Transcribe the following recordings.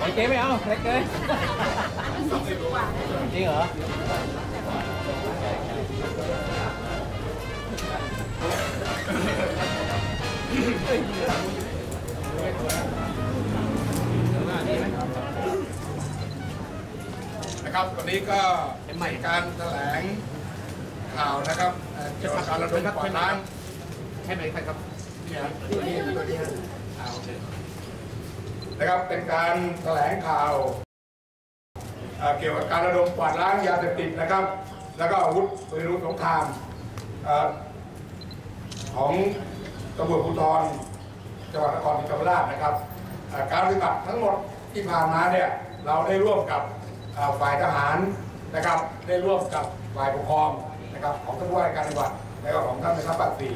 ไอ้เจ๊ไม่เอ นจริงเหรอนะครับวันนี้ก็เป็นการแถลงข่าวนะครับเอ่อเกี่ยวกับการระดมกวาดล้างใช่ไหมครับเนี่ยตัวนี้ตัวนี้อ่าโอเคนะครับเป็นการแถลงข่าวเอ่อเกี่ยวกับการระดมกวาดล้างยาเสพติดนะครับ แล้วก็อาวุธปืนอาวุธสงครามเอ่อของตำรวจภูธรจังหวัดนครศรีธรรมราชนะครับเอ่อการปฏิบัติทั้งหมดที่ผ่านมาเนี่ยเราได้ร่วมกับเอ่อ ฝ่ายทหารนะครับได้ร่วมกับฝ่ายปกครองนะครับของท่านผู้ว่าการจังหวัดและของท่านแม่ทัพภาคสี่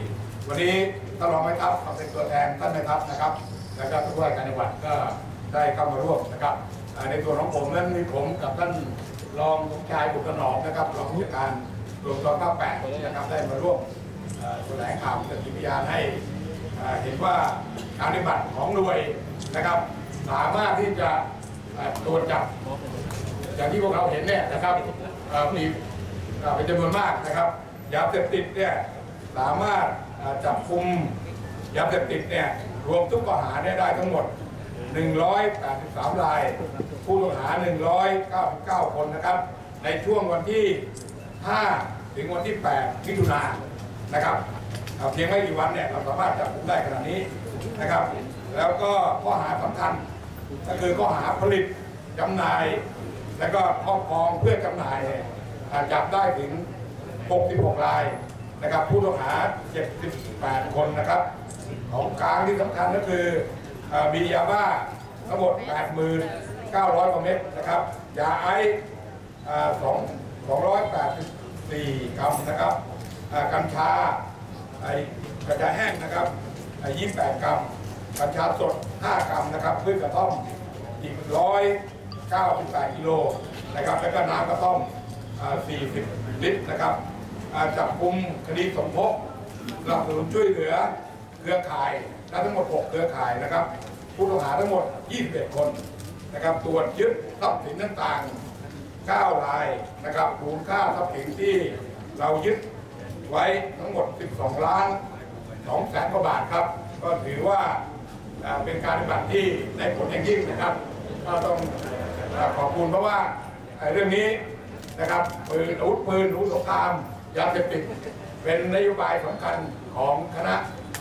วันนี้ท่านรองแม่ทัพมาเป็นตัวแทนท่านแม่ทัพนะครับแล้วก็ท่านผู้ว่าการจังหวัดก็ได้เข้ามาร่วมนะครับในส่วของผมนั้นมีผมกับท่านรองสมชายบุตรถนอมนะครับรองผู้จัดการรวมตอนภาคแปดนะครับได้มาร่วมแถลงข่าวสถิพยานให้เห็นว่าการปฏิบัติของหน่วยนะครับ สามารถที่จะตรวจจับ อย่างที่พวกเราเห็นเนี่ยนะครับมีเป็นจำนวนมากนะครับยาเสพติดเนี่ยสามารถจับคุมยาเสพติดเนี่ยรวมทุกข้อหาได้ทั้งหมด 183 ราย ผู้ต้องหา 199 คนนะครับ ในช่วงวันที่ 5 ถึงวันที่ 8 มิถุนายนนะครับเอ่อเพียงไม่กี่วันเนี่ยเราสามารถจับกุมได้ขนาดนี้นะครับ แล้วก็ข้อหาสำคัญก็คือข้อหาผลิตจำหน่าย แล้วก็ครอบครองเพื่อจำหน่ายจับได้ถึง 66 รายนะครับผู้ต้องหา 78 คนนะครับ ของกลางที่สำคัญก็คืออมียาบ้าทั้งหมด 89,000กว่าเม็ดนะครับยาไอซ์284 กรัมนะครับกัญชาไอกัญชาแห้งนะครับไอ28 กรัมกัญชาสด 5 กรัมนะครับพืชกระท่อมอีก100 98กิโลนะครับแล้วก็น้ำกระท่อม 40 ลิตรนะครับจับกุมคดีสมภพสนับสนุนช่วยเหลือเครือข่ายและทั้งหมด 6 เครือข่ายนะครับผู้ต้องหาทั้งหมด 21 คนนะครับตรวจยึดทรัพย์สินต่างๆ 9 รายนะครับมูลค่าทรัพย์สินที่เรายึดไว้ทั้งหมด 12 ล้าน2แสนกว่าบาทครับ ก็ถือว่าเป็นการปฏิบัติที่ได้ผลอย่างยิ่งนะครับ ก็ต้อง ขอบคุณเพราะว่าเรื่องนี้นะครับปืนอาวุธปืนอาวุธสงครามยาเสพติดเป็นนโยบายสำคัญของคณะ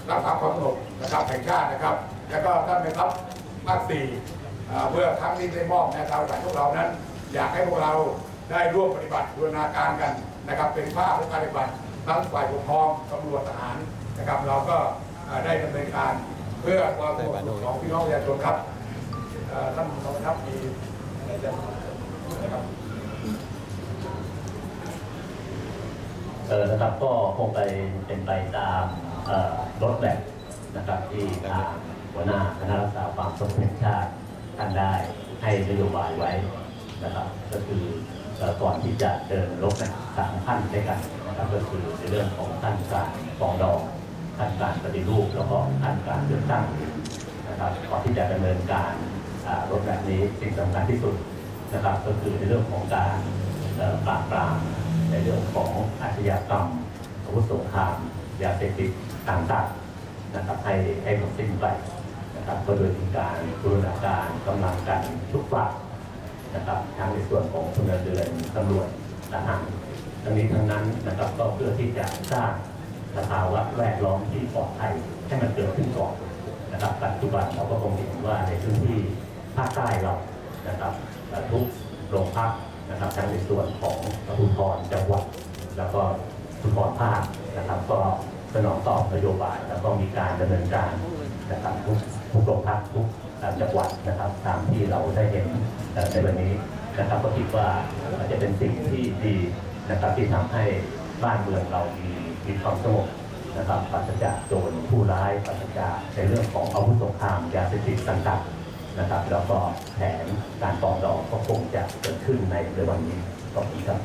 รักษาความสงบนะครับแห่งชาตินะครับ แล้วก็ท่านแม่ทัพภาคสี่เมื่อครั้งนี้ได้มอบแนวทางหลักพวกเรานั้น อยากให้พวกเราได้ร่วมปฏิบัติบูรณาการกันนะครับ เป็นภาพของการปฏิบัติทั้งฝ่ายปกครองตำรวจทหารนะครับ เราก็ได้ดำเนินการเพื่อความสงบของพี่น้องประชาชนครับท่านรองครับมี อะไรจะพูดนะครับเออนะครับก็คงไปเป็นไปตามรถแบบนะครับที่ทางหัวหน้าคณะรักษาความสงบแห่งชาติท่านได้ให้นโยบายไว้นะครับ ก็คือก่อนที่จะเดินรถเนี่ยสามขั้นด้วยกันนะครับ ก็คือในเรื่องของขั้นการปองดองขั้นการปฏิรูปแล้วก็ขั้นการเลือกตั้งนะครับก่อนที่จะดำเนินการ รถแบบนี้สิ่งสำคัญที่สุดนะครับ ก็คือในเรื่องของการปราบปรามในเรื่องของอาชญากรรมอาวุธสงครามยาเสพติดต่างๆนะครับให้ให้หมดสิ้นไปนะครับก็โดยมีการบูรณาการกำลังกันทุกฝ่ายนะครับทั้งในส่วนของพลเรือนตำรวจทหารทั้งนี้ทั้งนั้นนะครับก็เพื่อที่จะสร้างสภาวะแวดล้อมที่ปลอดภัยให้มันเกิดขึ้นก่อนนะครับปัจจุบันเราก็คงเห็นว่าในพื้นที่ ภาคใต้เรานะครับทุกโรงพักนะครับทั้งในส่วนของภูธรจังหวัด แล้วก็ภูธรภาคนะครับ ก็สนองตอบนโยบาย แล้วก็มีการดำเนินการนะครับทุกทุกโรงพักทุกจังหวัดนะครับ ตามที่เราได้เห็นในวันนี้นะครับ ก็คิดว่าจะเป็นสิ่งที่ดีนะครับที่ทำให้บ้านเมืองเรามีมีความสงบนะครับปราศจากโจรผู้ร้ายปราศจากในเรื่องของอาวุธสงครามยาเสพติดต่างๆ นะครับ แล้วก็แผนการปรองดองก็คงจะเกิดขึ้นในเร็ววันนี้ขอบคุณครับ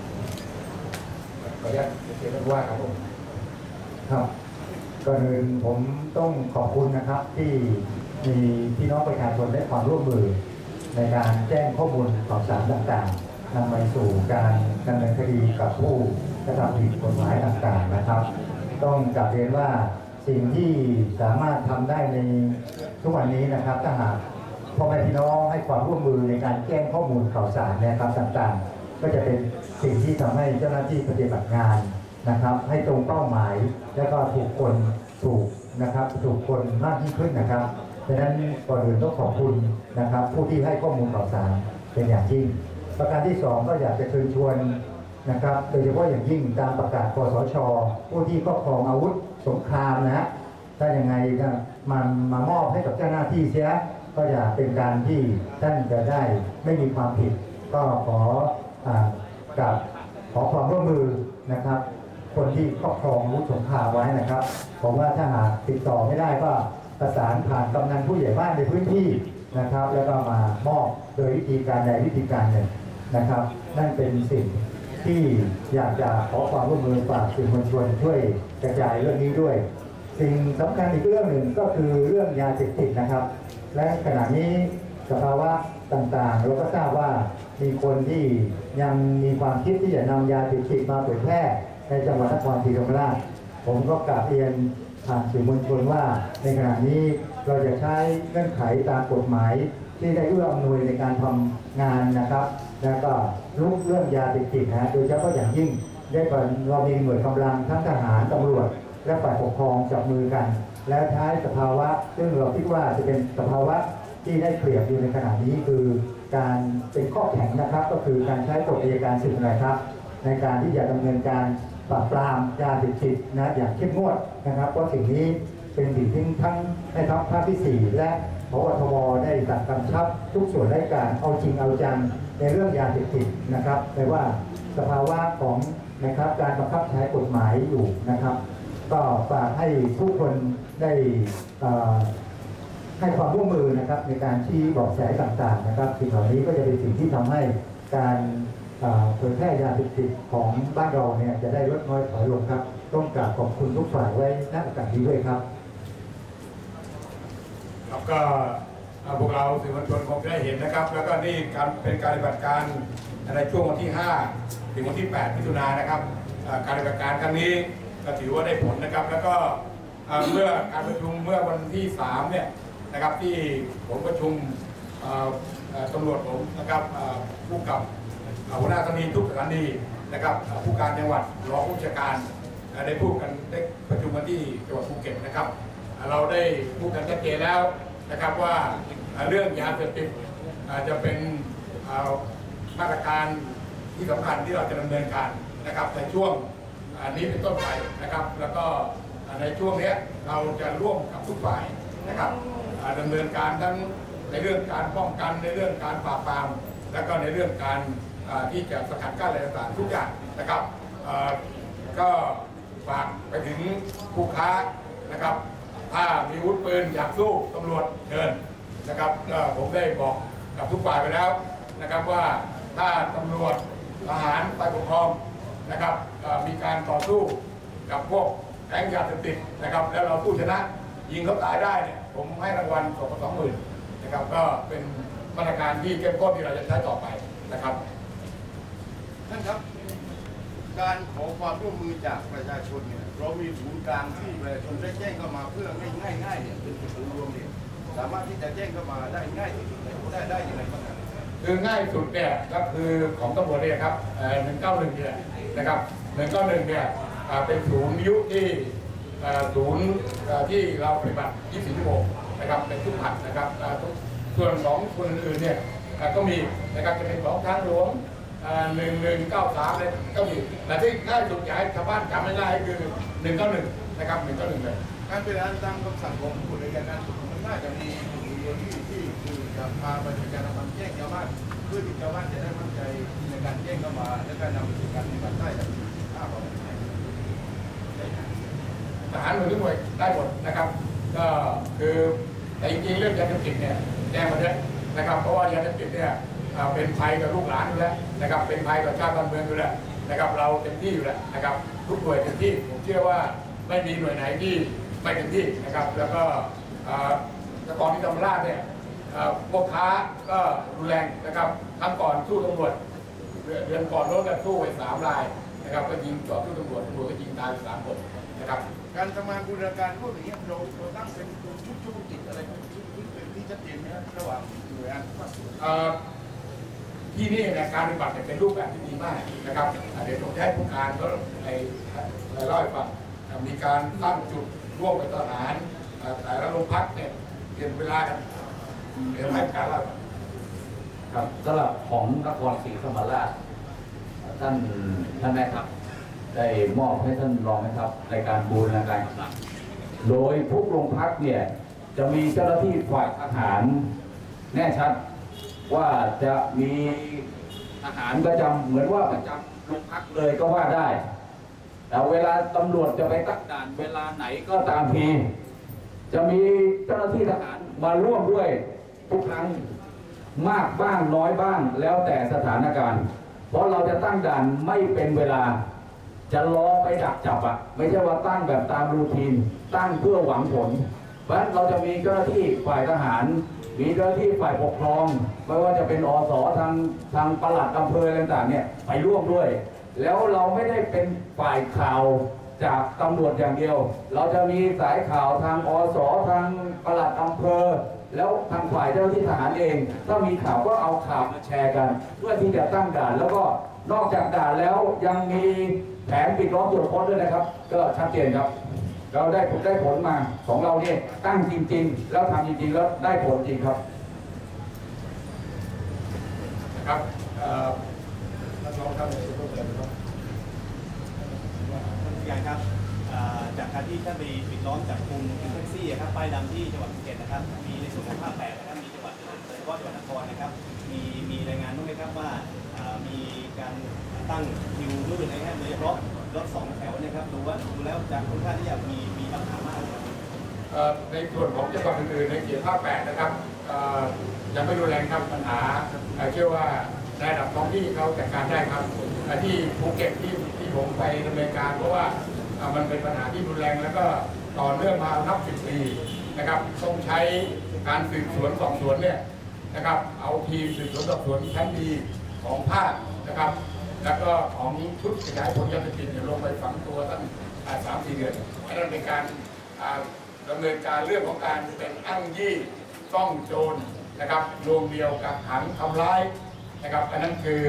ขออนุญาตเรียนท่านผู้ว่าครับผมครับก่อนอื่นผมต้องขอบคุณนะครับที่มีพี่น้องประชาชนได้ความร่วมมือ ในการแจ้งข้อมูลข่าวสารต่างๆนำไปสู่การดำเนินคดีกับผู้กระทำผิดกฎหมายต่างๆนะครับ ต้องกลับเรียนว่าสิ่งที่สามารถทำได้ในทุกวันนี้นะครับถ้าหาก พ่อแม่พี่น้องให้ความร่วมมือในการแจ้งข้อมูลข่าวสารนะครับต่างๆ ก็จะเป็นสิ่งที่ทำให้เจ้าหน้าที่ปฏิบัติงานนะครับ ให้ตรงเป้าหมายแล้วก็ถูกคนถูกนะครับถูกคนมากยิ่งขึ้นนะครับดังนั้นก่อนอื่นต้องขอบคุณนะครับ ผู้ที่ให้ข้อมูลข่าวสารเป็นอย่างยิ่ง ประการที่สองก็อยากจะเชิญชวนนะครับโดยเฉพาะอย่างยิ่งตามประกาศคสช ผู้ที่ครอบครองอาวุธสงครามนะฮะถ้ายังไงก็มันมามอบให้กับเจ้าหน้าที่เสีย ก็จะเป็นการที่ท่านจะได้ไม่มีความผิด ก็ขออ่ากับขอความร่วมมือนะครับ คนที่ครอบครองอาวุธสงครามไว้นะครับผมว่าถ้าหากติดต่อไม่ได้ก็ประสานผ่านกำนันผู้ใหญ่บ้านในพื้นที่นะครับ แล้วก็มามอบโดยวิธีการใดวิธีการหนึ่งนะครับ นั่นเป็นสิ่งที่อยากจะขอความร่วมมือฝากสื่อมวลชนช่วยกระจายเรื่องนี้ด้วย สิ่งสำคัญอีกเรื่องหนึ่งก็คือเรื่องยาเสพติดนะครับ และขณะนี้สภาวะต่างๆ เราก็ทราบว่ามีคนที่ยังมีความคิดที่จะนำยาเสพติดมาเผยแพร่ในจังหวัดนครศรีธรรมราชผมก็กราบเรียนผ่านสื่อมวลชนว่า ในขณะนี้เราจะใช้เงื่อนไขตามกฎหมาย ที่ได้เอื้ออำนวยในการทำงานนะครับ แล้วก็ลุกเรื่องยาเสพติดนะโดยเฉพาะอย่างยิ่งได้ก่อนเรามีหน่วยกำลังทั้งทหารตำรวจ และฝ่ายปกครองจับมือกัน และใช้สภาวะ ซึ่งเราคิดว่าจะเป็นสภาวะที่ได้เปรียบอยู่ในขณะนี้คือการเป็นข้อแข็งนะครับ ก็คือการใช้กฎอัยการศึกนะครับ ในการที่จะดำเนินการปราบปรามยาเสพติดนะอย่างเข้มงวดนะครับเพราะสิ่งนี้เป็นสิ่งที่ทั้งในทัพภาคที่ 4 และพบทบได้สั่งกำชับทุกส่วนราชการเอาจริงเอาจังในเรื่องยาเสพติดนะครับแต่ว่าสภาวะของนะครับการบังคับใช้กฎหมายอยู่นะครับ ก็ฝากให้ผู้คน ได้ให้ความร่วมมือนะครับในการชี้บอกแสต่างๆนะครับสิ่งเหล่านี้ก็จะเป็นสิ่งที่ทำให้การเผยแพร่ยาเสพติดของบ้านเราเนี่ยจะได้ลดน้อยถอยลงครับ ต้องกราบขอบคุณทุกฝ่ายไว้ณโอกาสนี้ด้วยครับครับก็พวกเราสื่อมวลชนคงจะได้เห็นนะครับ แล้วก็นี่การเป็นการปฏิบัติการในช่วงวันที่ 5 ถึงวันที่8มิถุนายนนะครับการปฏิบัติการครั้งนี้ก็ถือว่าได้ผลนะครับ แล้วก็ เมื่อการประชุมเมื่อวันที่3เนี่ยนะครับที่ผมประชุมตำรวจผมนะครับผู้กับหัวหน้าสถานีทุกสถานีนะครับผู้การจังหวัดรองผู้จัดการได้พูดกันได้ประชุมกันที่จังหวัดภูเก็ตนะครับ เราได้พูดกันชัดเจนแล้วนะครับว่าเรื่องยาเสพติดอ่อจะเป็นมาตรการที่สำคัญที่เราจะดำเนินการนะครับในช่วงอันนี้เป็นต้นไปนะครับ แล้วก็ ในช่วงเนี้ยเราจะร่วมกับทุกฝ่ายนะครับเอ่อดำเนินการทั้งในเรื่องการป้องกันในเรื่องการปราบปราม แล้วก็ในเรื่องการเอ่อที่จะสกัดกั้นอะไรต่างๆทุกอย่างนะครับเอ่อก็ฝากไปถึงผู้ค้านะครับ ถ้ามีอาวุธปืนอยากสู้ตำรวจเดินนะครับก็ผมได้บอกกับทุกฝ่ายไปแล้วนะครับว่าถ้าตำรวจทหารฝ่ายปกครองนะครับเอ่อมีการต่อสู้กับพวก แก๊งยาเสพติดนะครับ แล้วเราสู้ชนะยิงเขาตายได้เนี่ยผมให้รางวัลสองสองหมื่นนะครับ ก็เป็นมาตรการที่เข้มข้นที่เราจะใช้ต่อไปนะครับท่านครับการขอความร่วมมือจากประชาชนเนี่ยเรามีศูนย์กลางที่ประชาชนได้แจ้งเข้ามาเพื่อง่ายง่ายๆเนี่ยเป็นจุดศูนย์รวมเนี่ยสามารถที่จะแจ้งเข้ามาได้ง่ายที่สุดเลยได้ได้ยังไงบ้างครับคือง่ายสุดเนี่ยก็คือของตำรวจเนี่ยครับหนึ่งเก้าหนึ่งเนี่ยนะครับหนึ่งเก้าหนึ่งเนี่ยอ่า เป็นศูนย์ยุที่ศูนย์ที่เราปฏิบัติ 24 ชั่วโมงนะครับเป็นทุกผัดนะครับส่วนของคนอื่นเนี่ยก็มีนะครับจะเป็นของทางหลวงหนึ่งหนึ่งเก้าสามเลยก็มีแต่ที่ง่ายสุดอยากให้ชาวบ้านจำง่ายๆคือหนึ่งเก้าหนึ่งนะครับหนึ่งเก้าหนึ่งเลยการเป็นการตามคำสั่งของผู้ในการมันน่าจะมีจุดรวมที่ที่คือจะพาประชาชนทำแจ้งชาวบ้านเพื่อที่ชาวบ้านจะได้มั่นใจในการแจ้งเข้ามาและการนำไปสู่การปฏิบัติได้อย่างภาพของ อ ทหารหน่วยทุกหน่วยได้หมดนะครับก็คือแต่จริงๆเรื่องยาเสพติดเนี่ยแจ้งมาด้วยนะครับเพราะว่ายาเสพติดเนี่ยเป็นภัยกับลูกหลานอยู่แล้วนะครับเป็นภัยกับชาติบ้านเมืองอยู่แล้วนะครับเราเต็มที่อยู่แล้วนะครับทุกหน่วยเต็มที่ผมเชื่อว่าไม่มีหน่วยไหนที่ไม่เต็มที่นะครับแล้วก็ต่ก่อนที่ธรราเนี่ยพวกค้าก็รุนแรงนะครับครั้งก่อนสู้ตำรวจเดือนก่อนรถก็สู้ไปสามรายนะครับก็ยิงต่อสู้ตำรวจตำรวจก็ยิงตายไปสามคนนะครับ การทำงานบูรณาการพวกอย่างเงี้ยเราเราตั้งเป็นชุดชุดติดอะไรเป็นชุดชุดเป็นที่ชัดเจนไหมครับระหว่างหน่วยงานภาคส่วนที่นี่นยการปฏิบัติเนี่ยเป็นรูปแบบที่ดีมากนะครับเดี๋ยวผมจะให้ผู้การก็ในเล่าให้ฟังมีการตั้งจุดร่วมกับทหารอ่าแต่ละโรงพักเนี่ยเปลี่ยนเวลากันเดี๋ยวให้การเล่าครับสำหรับของนครศรีธรรมราชท่านท่านแม่ทัพ ได้มอบให้ท่านรองแม่ทัพในการบูรณาการกำลังโดยทุกโรงพักเนี่ยจะมีเจ้าหน้าที่ฝ่ายทหารแน่ชัด ว่าจะมีทหารประจำเหมือนว่าประจำโรงพักเลยก็ว่าได้ แต่เวลาตำรวจจะไปตั้งด่านเวลาไหนก็ตามทีจะมีเจ้าหน้าที่ทหารมาร่วมด้วยทุกครั้งมากบ้างน้อยบ้างแล้วแต่สถานการณ์ เพราะเราจะตั้งด่านไม่เป็นเวลา จะรอไปดักจับอะไม่ใช่ว่าตั้งแบบตามรูทีน ตั้งเพื่อหวังผล เพราะฉะนั้นเราจะมีเจ้าหน้าที่ฝ่ายทหาร มีเจ้าหน้าที่ฝ่ายปกครอง ไม่ว่าจะเป็นอสทางทางประหลัดอำเภออะไรต่างเนี่ยไปร่วมด้วย แล้วเราไม่ได้เป็นฝ่ายข่าวจากตำรวจอย่างเดียว เราจะมีสายข่าวทางอสทางประหลัดอำเภอ แล้วทางฝ่ายเจ้าหน้าที่ทหารเอง ถ้ามีข่าวก็เอาข่าวมาแชร์กัน เพื่อที่จะตั้งด่านแล้วก็นอกจากด่านแล้วยังมี แผนปิดล้อมตรวจค้นด้วยนะครับ ก็ชัดเจนครับ เราได้ผลได้ผลมาของเราเนี่ยตั้งจริง ๆ แล้วทำจริง ๆ แล้วได้ผลจริงครับครับเอ่อท่านรองครับในส่วนเพิ่มเติมครับทุกอย่างครับจากการที่ท่านไปปิดล้อมจับกลุ่มแท็กซี่ครับป้ายดำที่จังหวัดภูเก็ตนะครับ มีในส่วนของภาคแปดนะครับมีจังหวัดอื่นโดยเฉพาะจังหวัดนครนะครับ มีมีรายงานบ้างไหมครับว่ามีการตั้ง คิวมืดนะครับโดยเฉพาะรถสองแถวเนะครับดูว่าดูแล้วจากค่อนข้างที่จะมีมีปัญหามากครับในส่วนของจังหวัดอื่นๆในเขตภาคแปดนะครับยังไม่รุนแรงครับปัญหาเอ่เชื่อว่าระดับท้องที่เขาจัดการได้ครับที่ภูเก็ตที่ที่ผมไปดำเนินการ เพราะว่ามันเป็นปัญหาที่รุนแรงแล้วก็ต่อเนื่องมานับสิบปีนะครับต้องใช้การสืบสวนสอบสวนเนี่ยนะครับ เอาทีมสืบสวนสอบสวนชั้นดีของภาคนะครับ แล้วก็ของชุดขยายผลยาเสพติดเนี่ยลงไปฝังตัวตั้งสามสี่เดือนอันนั้นเป็นการอ่าดำเนินการเรื่องของการเป็นอ้างยี่ซ่องโจรนะครับรวมเดียวกับขังทำร้ายนะครับ อันนั้นคือ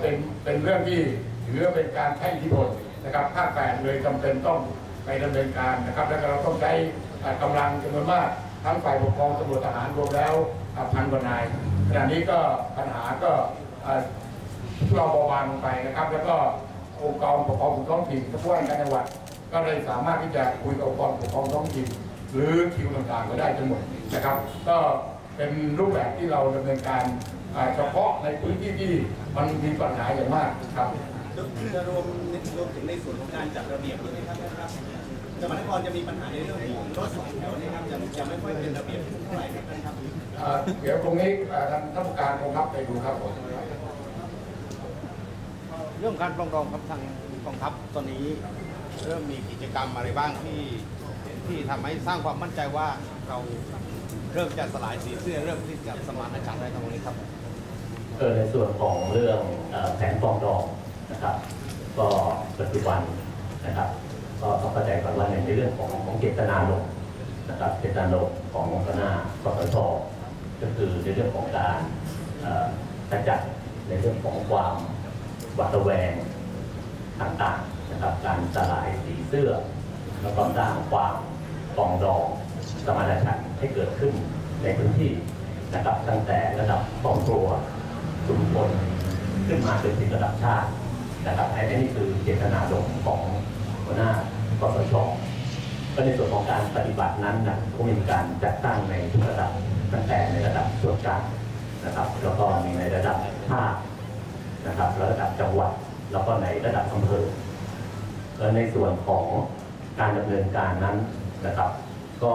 เป็นเป็นเรื่องที่ถือเป็นการใช้อิทธิพลนะครับภาคแปดเลยจำเป็นต้องไปดำเนินการนะครับ แล้วก็เราต้องใช้เอ่อกำลังจำนวนมากทั้งฝ่ายปกครองตำรวจทหารรวมแล้วอพันกว่านายขณะนี้ก็ปัญหาก็ เอ่อเราเบาบางลงไปนะครับ แล้วก็องค์กรปกครองส่วนท้องถิ่นทุกว่าการจังหวัด ก็เลยสามารถที่จะคุยกับองค์กรปกครองท้องถิ่นหรือคิวต่างๆก็ได้ทั้งหมดนะครับ ก็เป็นรูปแบบที่เราดำเนินการอ่าเฉพาะในพื้นที่ที่มันมีปัญหาอย่างมากครับจะรวมรวมถึงในส่วนของการจัดระเบียบด้วยไหมครับนะครับจังหวัดนครจะมีปัญหาในเรื่องของรถสองแถวเนะครับจะจะไม่ค่อยเป็นระเบียบเท่าไหร่นะครับเอ่อเดี๋ยวตรงนี้เอ่อท่านท่านผู้การคงรับไปดูครับผมเรื่องการปรองดองครับทางกองทัพตอนนี้เริ่มมีกิจกรรมอะไรบ้างที่ที่ทำให้สร้างความมั่นใจว่าเราเริ่มจะสลายสีเสื้อเริ่มที่จะสมานฉันท์ได้ตรงนี้ครับเออในส่วนของเรื่องแผนปรองดองนะครับ ก็ปัจจุบันนะครับ ก็ต้องเข้าใจก่อนว่าในเรื่องของของเจตนารมณ์นะครับเจตนารมณ์ของคณะกสชก็คือในเรื่องของการเอ่อขจัดในเรื่องของความ หวาดระแวงต่างๆนะครับ การสลายสีเสื้อ แล้วก็สร้างความปองดองสมานฉันท์ให้เกิดขึ้นในพื้นที่นะครับตั้งแต่ระดับครอบครัวชุมชนขึ้นมาเป็นถึงระดับชาตินะครับอันนี้คือเจตนารมของหัวหน้ากสชก็ในส่วนของการปฏิบัตินั้นนะก็มีการจัดตั้งในทุกระดับตั้งแต่ในระดับส่วนกลางนะครับ แล้วก็มีในระดับภาค นะครับระดับจังหวัดแล้วก็ในระดับอำเภอเอ่อในส่วนของการดำเนินการนั้นนะครับ ก็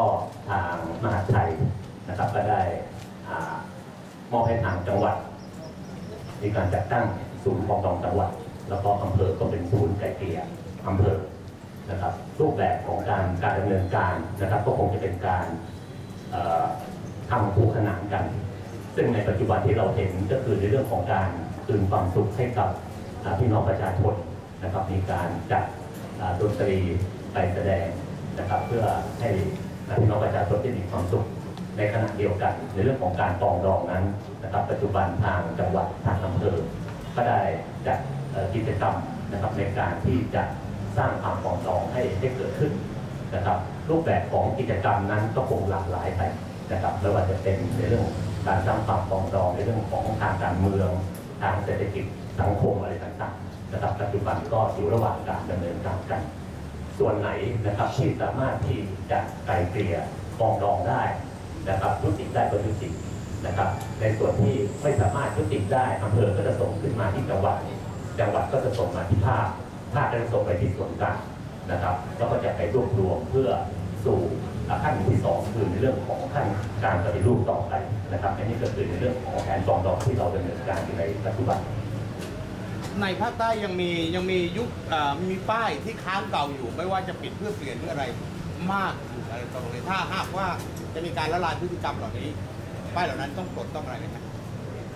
ทางมหาดไทยนะครับ ก็ได้มอบให้ทางจังหวัด มีการจัดตั้งศูนย์ปกครองจังหวัด แล้วก็อำเภอก็เป็นศูนย์ไก่เกลี่ยอำเภอนะครับ รูปแบบของการการดำเนินการนะครับ ก็คงจะเป็นการทำคู่ขนานกัน ซึ่งในปัจจุบันที่เราเห็นก็คือในเรื่องของการ คืนความสุขให้กับพี่น้องประชาชนนะครับ มีการจัดดนตรีไปแสดงนะครับ เพื่อให้พี่น้องประชาชนได้มีความสุขในขณะเดียวกัน ในเรื่องของการปองดองนั้นนะครับ ปัจจุบันทางจังหวัดทางอำเภอก็ได้จัดกิจกรรมนะครับในการที่จะสร้างความปองดองให้ได้เกิดขึ้นนะครับ รูปแบบของกิจกรรมนั้นก็คงหลากหลายไปนะครับไม่ว่าจะเป็นในเรื่องการสร้างความปองดองในเรื่องของทางการเมือง ทางเศรษฐกิจสังคมอะไรต่างๆนะครับปัจจุบันก็อยู่ระหว่างการดำเนินการกัน ส่วนไหนนะครับที่สามารถที่จะไกลเกลี่ยปองดองได้นะครับยุติได้ก็ยุตินะครับ ในส่วนที่ไม่สามารถยุติได้อำเภอก็จะส่งขึ้นมาที่จังหวัดจังหวัดก็จะส่งมาที่ภาคภาคก็จะส่งไปที่ส่วนกลางนะครับ แล้วก็จะไปรวบรวมเพื่อสู่ ขั้นที่สองคือในเรื่องของขั้นการปฏิรูปต่อไปนะครับอันนี้ก็คือในเรื่องของแผนปรองดองที่เราดำเนินการอยู่ในปัจจุบันในภาคใต้ยังมียังมียุคเอ่อมีป้ายที่ค้างเก่าอยู่ ไม่ว่าจะปิดเพื่อเปลี่ยนเพื่ออะไรมากอยู่อะไรตรงนี้ถ้าหากว่าจะมีการละลายพฤติกรรมเหล่านี้ ป้ายเหล่านั้นต้องปลดต้องอะไรไหมครับ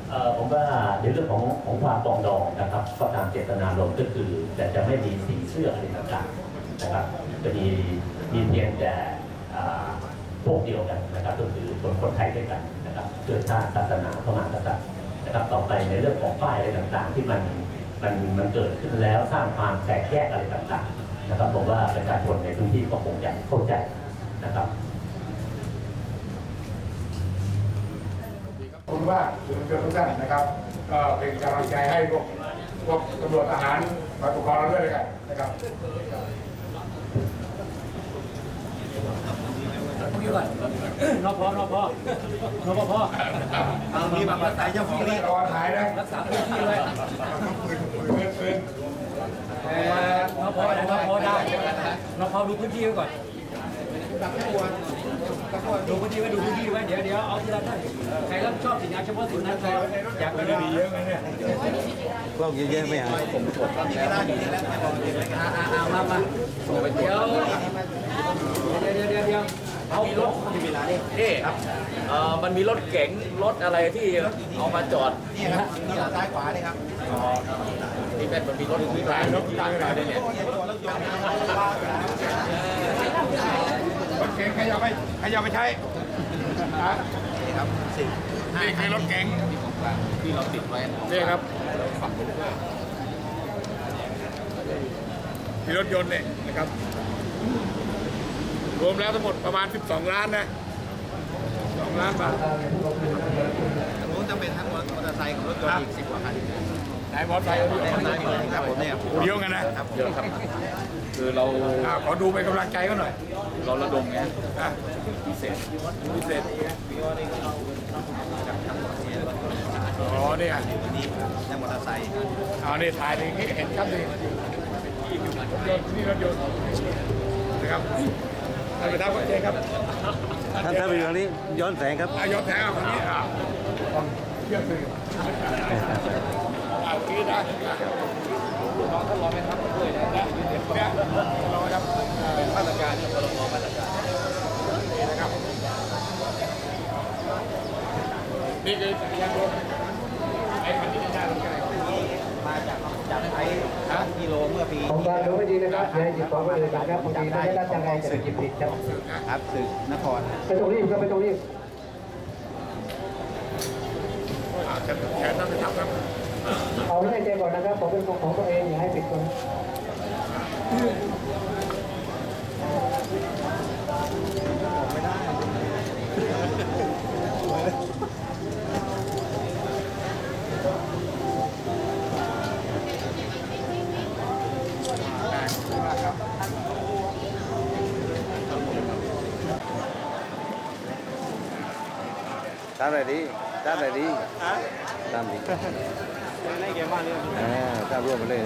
เอ่อผมว่าในเรื่องของของความปรองดองนะครับก็ตามเจตนารมณ์ก็คือ แต่จะไม่มีสีเสื้ออะไรต่างๆนะครับจะมีมีเพียงแต่อ่า พวกเดียวกันนะครับก็คือคนคนไทยด้วยกันนะครับเชื้อชาติศาสนาพระมหากษัตริย์นะครับต่อไปในเรื่องของป้ายอะไรต่างๆ ที่มันมันมันเกิดขึ้นแล้วสร้างความแตกแยกอะไรต่างๆนะครับผมว่าประชาชนในพื้นที่ก็คงจะเข้าใจนะครับขอบคุณมากสื่อมวลชนทุกท่านนะครับก็เป็นกำลังใจให้พวกพวกตำรวจทหารฝ่ายปกครองเราด้วยเลยกันนะครับ นพนพนพพเอามีบัตรประชาชนเลยรอถ่ายนะรักษาพื้นที่เลยปืนปืนปืนเอ่อนพได้นพได้นพดูพื้นที่ไว้ก่อนดูพื้นที่ไว้ดูพื้นที่ไว้เดี๋ยวเดี๋ยวเอาทีละท่านใครรับผิดชอบสินงานเฉพาะส่วนนั้นใครอยากไปดีเยอะไหมเนี่ยกล้องเยอะๆไม่หายผมกดตั้งแต่ได้อยู่แล้วอ่าอ่าอ่ามามาเดี๋ยวเดี๋ยวเดี๋ยวเดี๋ยว เดี๋ยวเอารถมีเวลาดินี่ครับเอ่อมันมีรถเก๋งรถอะไรที่เอามาจอดนี่ครับนี่ซ้ายขวานี่ครับที่เป็นมันมีรถที่กลางรถกลางเลยเนี่ยรถเก๋งใครจะไปใครจะไปใช้ฮะนี่ครับสี่นี่คือรถเก๋งที่เราติดไว้นี่ครับมีรถยนต์เนี่ยนะครับ รวมแล้วทั้งหมดประมาณ 12 ล้านนะ2ล้านบาทนู้นจะเป็นทั้งมอเตอร์ไซค์กับรถยนต์อีกสิบกว่าคันไหนมอเตอร์ไซค์เอาดูมอเตอร์ไซค์ครับผมเนี่ยเยอะกันนะเยอะครับ คือเราอ่าขอดูเป็นกำลังใจก็หน่อย เราระดมไงอะพิเศษพิเศษอ๋อเนี่ยนี่นั่งมอเตอร์ไซค์เอานี่ถ่ายนี่เห็นครับนี่รถยนต์นี่รถยนต์นะครับ ท่านประธานก็เชิญครับท่านท่านไปอยู่ทางนี้ย้อนแสงครับอายศแทงเอาคนนี้อ่าเยี่ยมเลยเอาทีนะน้องท่านรองไหมครับด้วยนะเนี่ยรอครับเป็นมาตรการที่พรบมาตรการนี่นะครับนี่คือจักรยานยนต์ไอ้คันนี้ได้รถอะไรมา จากจากไทยกิโลเมื่อปีของการดูไม่ดีนะครับอย่าหยิบของคนอื่นนะครับบางทีไม่ได้รับยังไงจะหยิบผิดครับครับสื่อนครไปตรงนี้ครับไปตรงนี้เอาให้ใจก่อนนะครับผมเป็นของตัวเองอย่าให้ผิดคน Tam này đi, tam này đi. Hả? Tam đi. Này cái mà đi. À, tam luôn mà lên.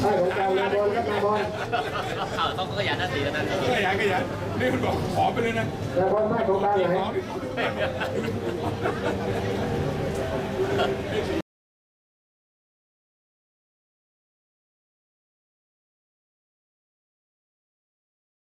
ใช่ผมแการนาบอลครับนาบอลเอ้าต้องขยันหน้าตีแนั่นก็ยันก็ยันนี่คุณบอกขอไปเลยนะนาบอลไม่ของการเลย